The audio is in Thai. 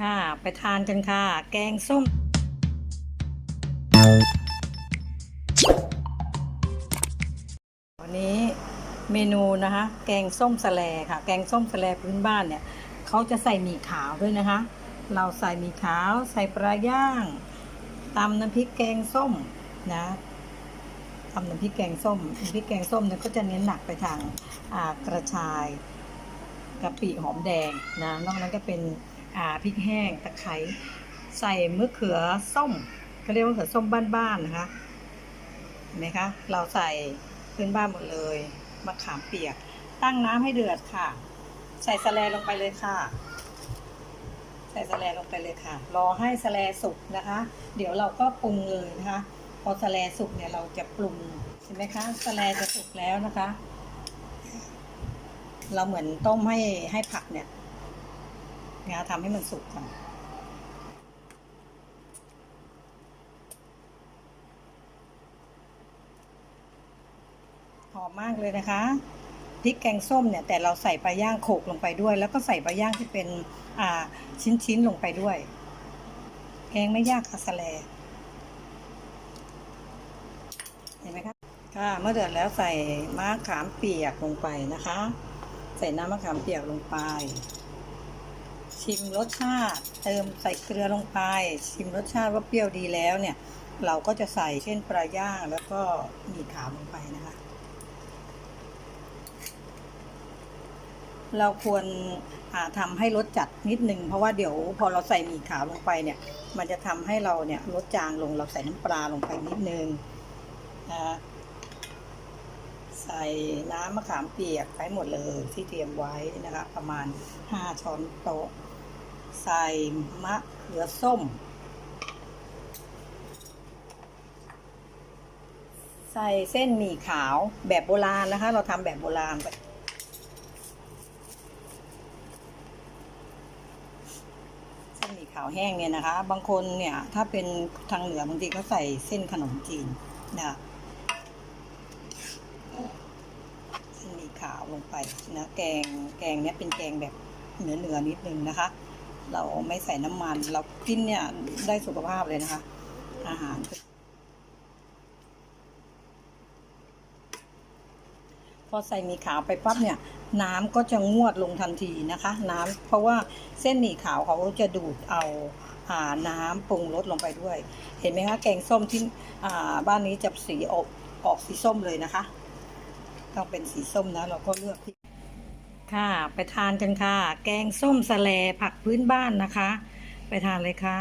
ค่ะ ไปทานกันค่ะ แกงส้ม วันนี้เมนูนะคะ แกงส้มสะแลค่ะ แกงส้มสะแลพื้นบ้านเนี่ยเขาจะใส่หมี่ขาวด้วยนะคะ เราใส่หมี่ขาวใส่ปลาย่างตำน้ำพริกแกงส้มนะทำน้ำพริกแกงส้มน้ำพริกแกงส้มเนี่ยก็จะเน้นหนักไปทางกระชายกะปิหอมแดงนะนอกนั้นก็เป็น อ่าพริกแห้งตะไคร้ใส่มะเขือส้มเขาเรียกว่ามะเขือส้มบ้านๆนะคะเห็นไหมคะ เราใส่พื้นบ้านหมดเลยมะขามเปียก ตั้งน้ำให้เดือดค่ะ ใส่สแลลงไปเลยค่ะ ใส่สแลลงไปเลยค่ะ รอให้สแลสุกนะคะ เดี๋ยวเราก็ปรุงเลยนะคะ พอสแลสุกเนี่ยเราจะปรุงเห็นไหมคะสแลจะสุกแล้วนะคะ เราเหมือนต้มให้ให้ผักเนี่ย นะทำให้มันสุกก่อนหอมมากเลยนะคะพริกแกงส้มเนี่ยแต่เราใส่ปลาย่างโขกลงไปด้วย แล้วก็ใส่ปลาย่างที่เป็นอ่าชิ้นๆลงไปด้วย แกงไม่ยากค่ะสะแลเห็นไหมคะค่ะเมื่อเดือดแล้วใส่มะขามเปียกลงไปนะคะ ใส่น้ำมะขามเปียกลงไป ชิมรสชาติเติมใส่เกลือลงไป ชิมรสชาติว่าเปรี้ยวดีแล้วเนี่ย เราก็จะใส่เช่นปลาย่างแล้วก็หมี่ขาวลงไปนะคะ เราควรอ่าทำให้รสจัดนิดนึงเพราะว่าเดี๋ยวพอเราใส่หมี่ขาวลงไปเนี่ย มันจะทำให้เราเนี่ยรสจางลงเราใส่น้ำปลาลงไปนิดนึงนะคะใส่น้ำมะขามเปียกไปหมดเลยที่เตรียมไว้นะคะ ประมาณ 5 ช้อนโต๊ะ ใส่มะเขือส้ม ใส่เส้นหมี่ขาวแบบโบราณนะคะ เราทำแบบโบราณไปเส้นหมี่ขาวแห้งเนี่ยนะคะ บางคนเนี่ย ถ้าเป็นทางเหนือบางทีก็ใส่เส้นขนมจีนนะคะเส้นหมี่ขาวลงไปนะแกงแกงเนี่ยเป็นแกงแบบเหนือเหนือนิดนึงนะคะ เราไม่ใส่น้ำมัน เรากินเนี่ยได้สุขภาพเลยนะคะ อาหาร พอใส่หมี่ขาวไปปั๊บเนี่ย น้ำก็จะงวดลงทันทีนะคะ น้ำเพราะว่าเส้นหมี่ขาวเขาจะดูดเอาอ่าน้ำปรุงรสลงไปด้วย เห็นไหมคะแกงส้มที่อ่าบ้านนี้จะสีออกออกสีส้มเลยนะคะ ต้องเป็นสีส้มนะ เราก็เลือกที่ ค่ะ ไปทานกันค่ะ แกงส้มสะแลผักพื้นบ้านนะคะ ไปทานเลยค่ะ